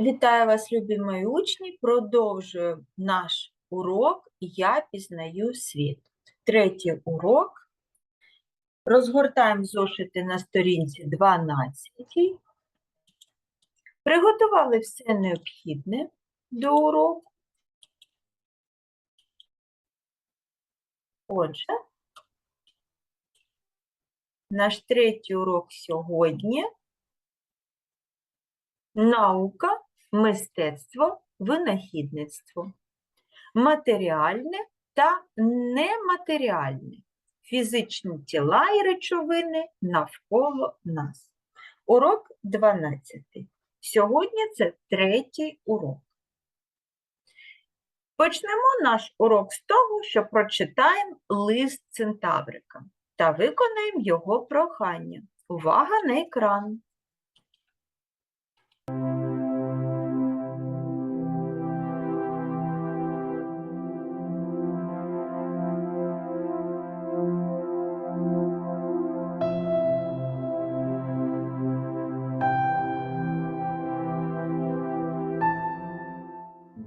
Вітаю вас, любі мої учні. Продовжую наш урок Я пізнаю світ. Третій урок. Розгортаємо зошити на сторінці 12. Приготували все необхідне до уроку. Отже, наш третій урок сьогодні Наука, мистецтво, винахідництво, матеріальне та нематеріальне, фізичні тіла і речовини навколо нас. Урок 12. Сьогодні це третій урок. Почнемо наш урок з того, що прочитаємо лист Центаврика та виконаємо його прохання. Увага на екран.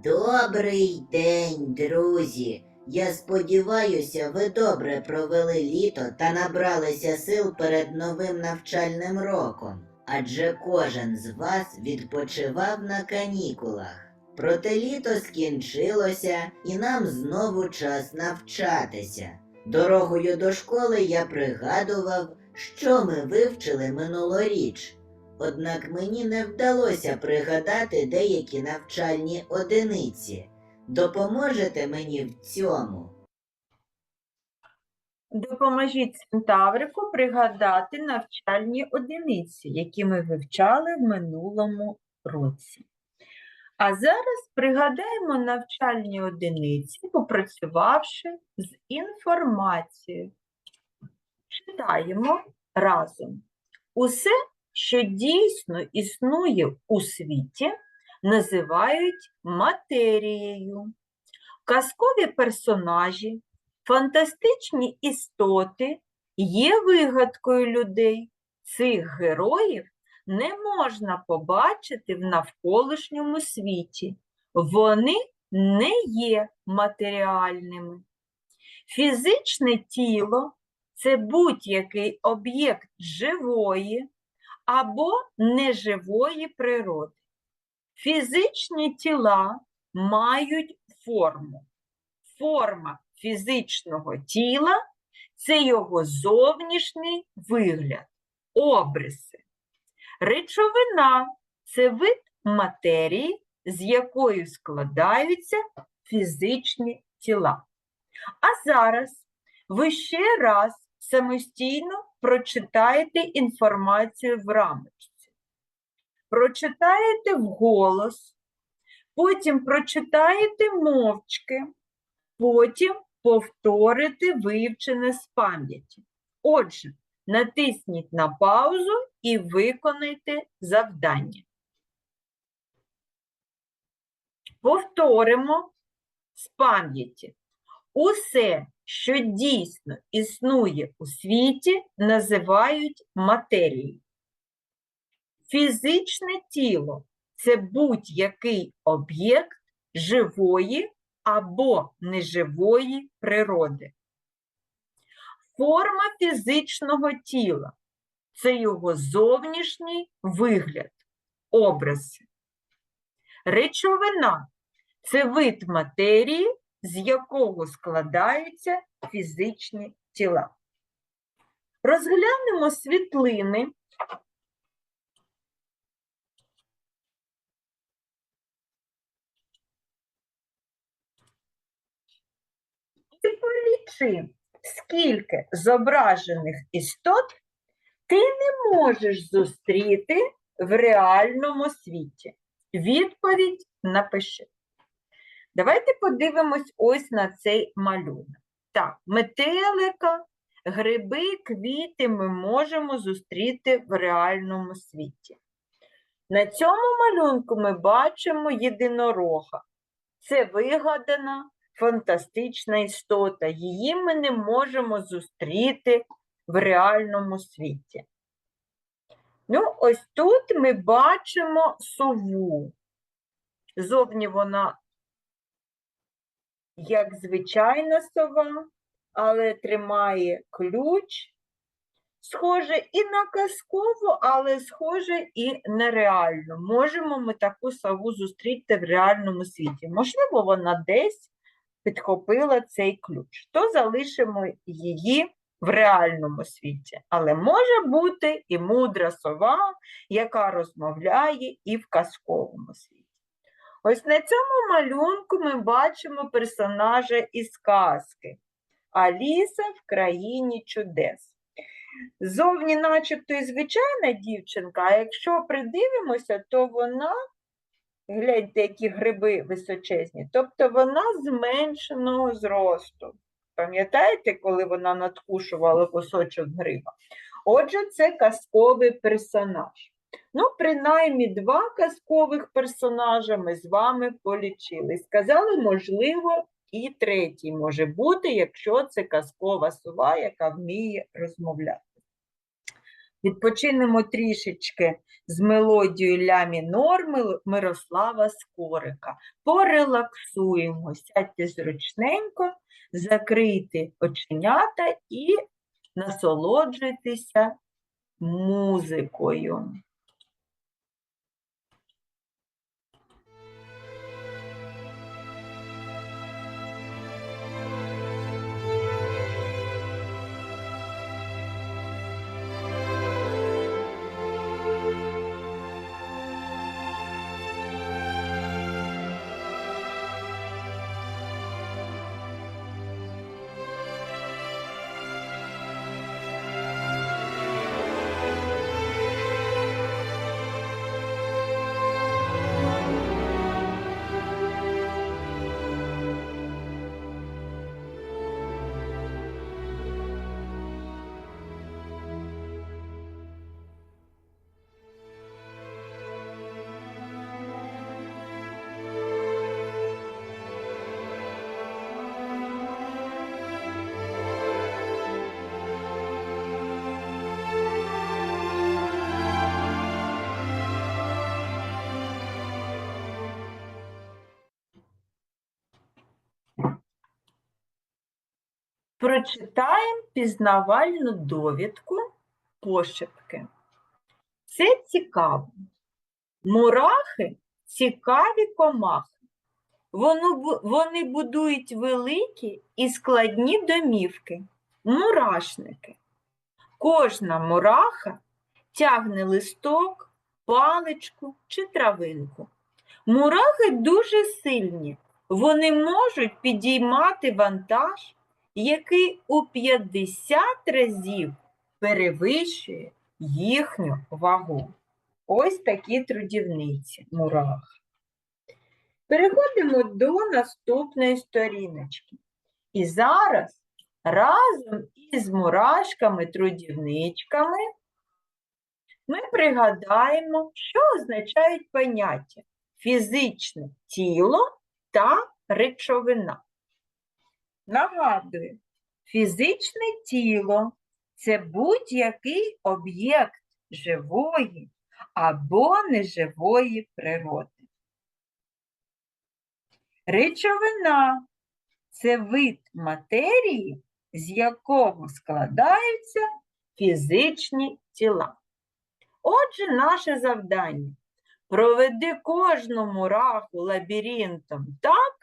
Добрий день, друзі! Я сподіваюся, ви добре провели літо та набралися сил перед новим навчальним роком, адже кожен з вас відпочивав на канікулах. Проте літо скінчилося і нам знову час навчатися. Дорогою до школи я пригадував, що ми вивчили минулоріч. Однак мені не вдалося пригадати деякі навчальні одиниці. Допоможете мені в цьому? Допоможіть Центаврику пригадати навчальні одиниці, які ми вивчали в минулому році. А зараз пригадаємо навчальні одиниці, попрацювавши з інформацією. Читаємо разом. Усе, що дійсно існує у світі, називають матерією. Казкові персонажі, фантастичні істоти є вигадкою людей. Цих героїв не можна побачити в навколишньому світі. Вони не є матеріальними. Фізичне тіло це будь-який об'єкт живої або неживої природи. Фізичні тіла мають форму. Форма фізичного тіла це його зовнішній вигляд, обриси. Речовина це вид матерії, з якою складаються фізичні тіла. А зараз ви ще раз самостійно прочитаєте інформацію в рамочці. Прочитаєте вголос, потім прочитаєте мовчки, потім повторите вивчене з пам'яті. Отже, натисніть на паузу і виконайте завдання. Повторимо з пам'яті. Усе, що дійсно існує у світі, називають матерією. Фізичне тіло це будь-який об'єкт живої або неживої природи. Форма фізичного тіла це його зовнішній вигляд, образи. Речовина це вид матерії, з якого складаються фізичні тіла. Розглянемо світлини. І полічи, скільки зображених істот ти не можеш зустріти в реальному світі. Відповідь напиши. Давайте подивимось ось на цей малюнок. Так, метелика, гриби, квіти ми можемо зустріти в реальному світі. На цьому малюнку ми бачимо єдинорога. Це вигадана фантастична істота. Її ми не можемо зустріти в реальному світі. Ну, ось тут ми бачимо сову. Зовні вона як звичайна сова, але тримає ключ. Схоже і на казкову, але схоже і на реальну. Можемо ми таку сову зустріти в реальному світі. Можливо, вона десь підхопила цей ключ, то залишимо її в реальному світі. Але може бути і мудра сова, яка розмовляє і в казковому світі. Ось на цьому малюнку ми бачимо персонажа із казки Аліса в країні чудес. Зовні, начебто, і звичайна дівчинка, а якщо придивимося, то вона, гляньте, які гриби височезні, тобто вона зменшеного зросту. Пам'ятаєте, коли вона надкушувала кусочок гриба? Отже, це казковий персонаж. Ну, принаймні, два казкових персонажа ми з вами полічили. Сказали, можливо, і третій може бути, якщо це казкова сова, яка вміє розмовляти. Відпочинемо трішечки з мелодією ля мінор Мирослава Скорика. Порелаксуємо, сядьте зручненько, закрийте оченята і насолоджуйтеся музикою. Прочитаємо пізнавальну довідку пошепки. Це цікаво. Мурахи цікаві комахи. Вони будують великі і складні домівки, мурашники. Кожна мураха тягне листок, паличку чи травинку. Мурахи дуже сильні. Вони можуть підіймати вантаж, який у 50 разів перевищує їхню вагу. Ось такі трудівниці мурах. Переходимо до наступної сторіночки. І зараз разом із мурашками-трудівничками ми пригадаємо, що означають поняття фізичне тіло та речовина. Нагадую, фізичне тіло це будь-який об'єкт живої або неживої природи. Речовина це вид матерії, з якого складаються фізичні тіла. Отже, наше завдання проведи кожну мураху лабіринтом так,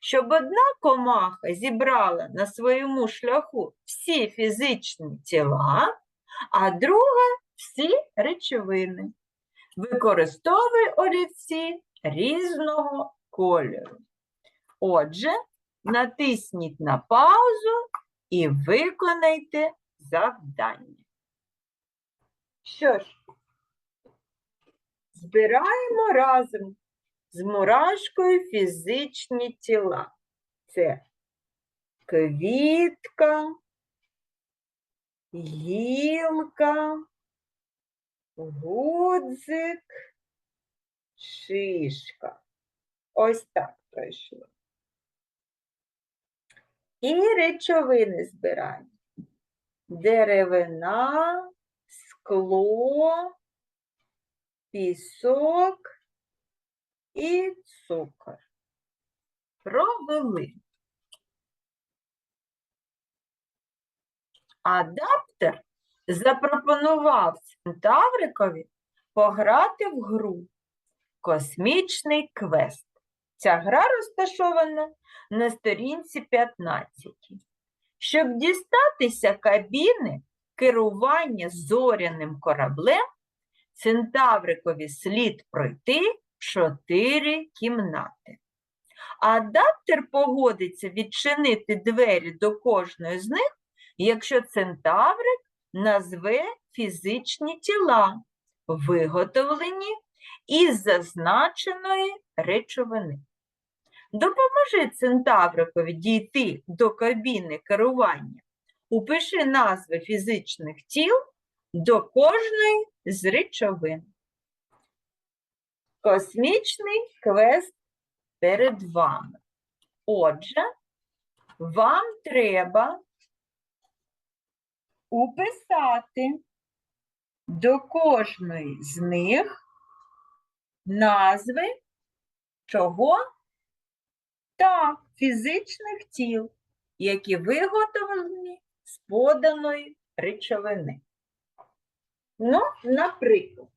щоб одна комаха зібрала на своєму шляху всі фізичні тіла, а друга всі речовини. Використовуй олівці різного кольору. Отже, натисніть на паузу і виконайте завдання. Що ж, збираємо разом з мурашкою фізичні тіла. Це квітка, гілка, гудзик, шишка. Ось так пройшло. І речовини збираємо. Деревина, скло, пісок і цукор. Провели. Адаптер запропонував Центаврикові пограти в гру Космічний квест. Ця гра розташована на сторінці 15. Щоб дістатися кабіни керування зоряним кораблем, Центаврикові слід пройти чотири кімнати. Адаптер погодиться відчинити двері до кожної з них, якщо центаврик назве фізичні тіла, виготовлені із зазначеної речовини. Допоможи центаврикові дійти до кабіни керування. Упиши назви фізичних тіл до кожної з речовин. Космічний квест перед вами. Отже, вам треба уписати до кожної з них назви чого? Так, фізичних тіл, які виготовлені з поданої речовини. Ну, наприклад,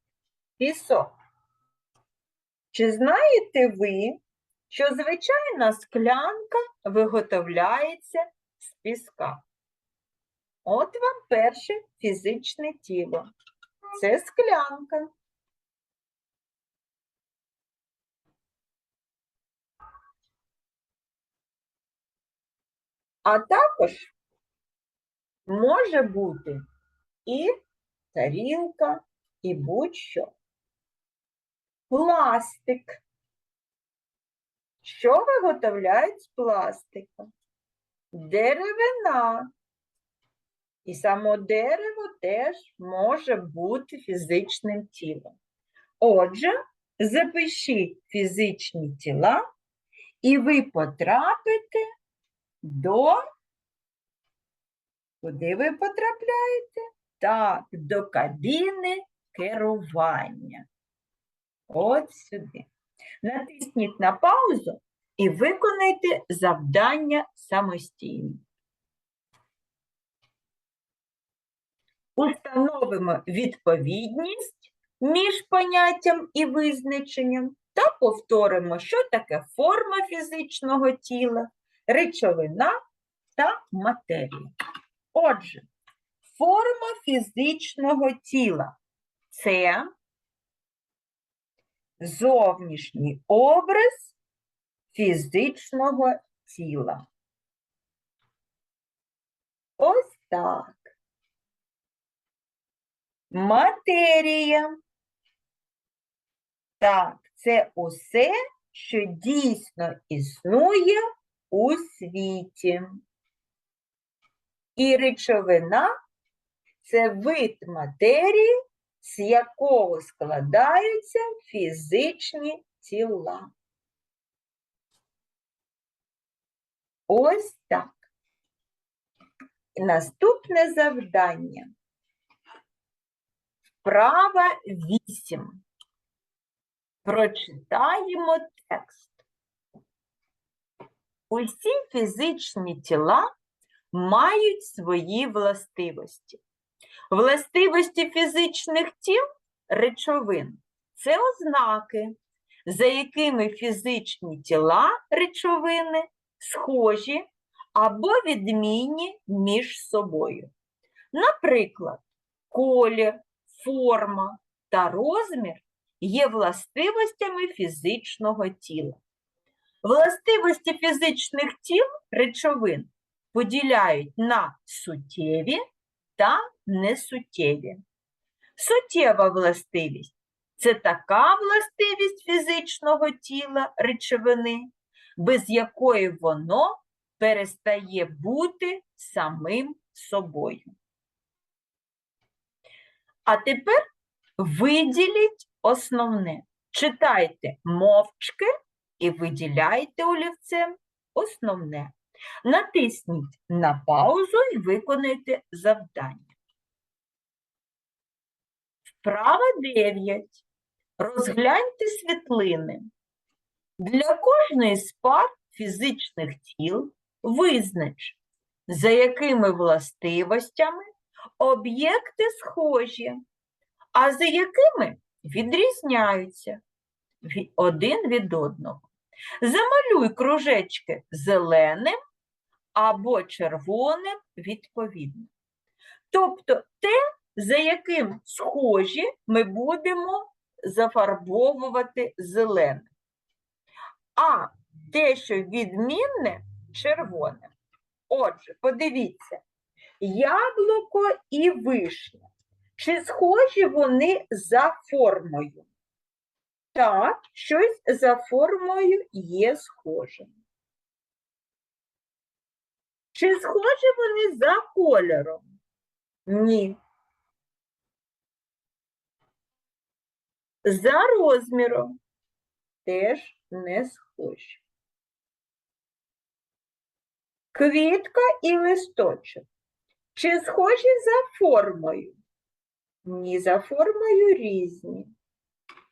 пісок. Чи знаєте ви, що звичайна склянка виготовляється з піска? От вам перше фізичне тіло. Це склянка. А також може бути і тарілка, і будь-що. Пластик. Що виготовляють з пластика? Деревина. І само дерево теж може бути фізичним тілом. Отже, запишіть фізичні тіла, і ви потрапите до. Куди ви потрапляєте? Так, до кабіни керування. От сюди. Натисніть на паузу і виконайте завдання самостійно. Установимо відповідність між поняттям і визначенням та повторимо, що таке форма фізичного тіла, речовина та матерія. Отже, форма фізичного тіла це зовнішній образ фізичного тіла. Ось так. Матерія. Так, це усе, що дійсно існує у світі. І речовина це вид матерії, з якого складаються фізичні тіла. Ось так. Наступне завдання. Вправа 8. Прочитаємо текст. Усі фізичні тіла мають свої властивості. Властивості фізичних тіл речовин це ознаки, за якими фізичні тіла речовини схожі або відмінні між собою. Наприклад, колір, форма та розмір є властивостями фізичного тіла. Властивості фізичних тіл речовин поділяють на суттєві та несуттєві. Суттєва властивість це така властивість фізичного тіла речовини, без якої воно перестає бути самим собою. А тепер виділіть основне. Читайте мовчки і виділяйте олівцем основне. Натисніть на паузу і виконайте завдання. Вправа 9. Розгляньте світлини. Для кожної з пар фізичних тіл визнач, за якими властивостями об'єкти схожі, а за якими відрізняються один від одного. Замалюй кружечки зеленим або червоним відповідно. Тобто те, за яким схожі, ми будемо зафарбовувати зеленим. А те, що відмінне червоним. Отже, подивіться, яблуко і вишня. Чи схожі вони за формою? Так, щось за формою є схожим. Чи схожі вони за кольором? Ні. За розміром теж не схожі. Квітка і листочок. Чи схожі за формою? Ні, за формою різні.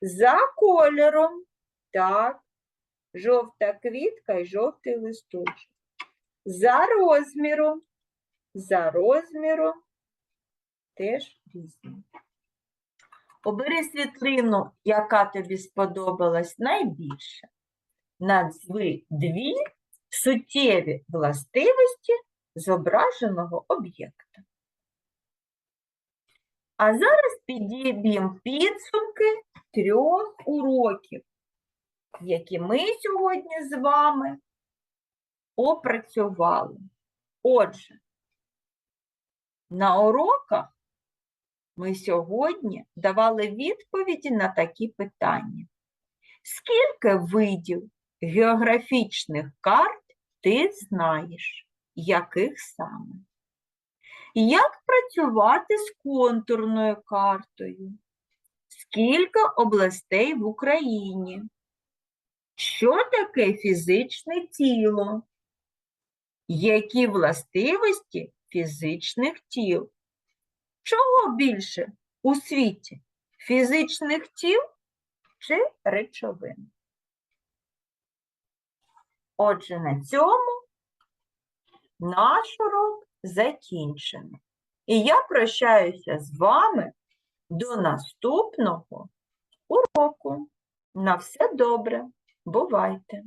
За кольором, так, жовта квітка і жовтий листочок. За розміром, за розміром теж різні. Обери світлину, яка тобі сподобалась найбільше. Назви дві суттєві властивості зображеного об'єкта. А зараз підіб'ємо підсумки трьох уроків, які ми сьогодні з вами опрацювали. Отже, на уроках ми сьогодні давали відповіді на такі питання. Скільки видів географічних карт ти знаєш? Яких саме? Як працювати з контурною картою? Скільки областей в Україні? Що таке фізичне тіло? Які властивості фізичних тіл? Чого більше у світі? Фізичних тіл чи речовин? Отже, на цьому наш урок закінчено. І я прощаюся з вами до наступного уроку. На все добре. Бувайте!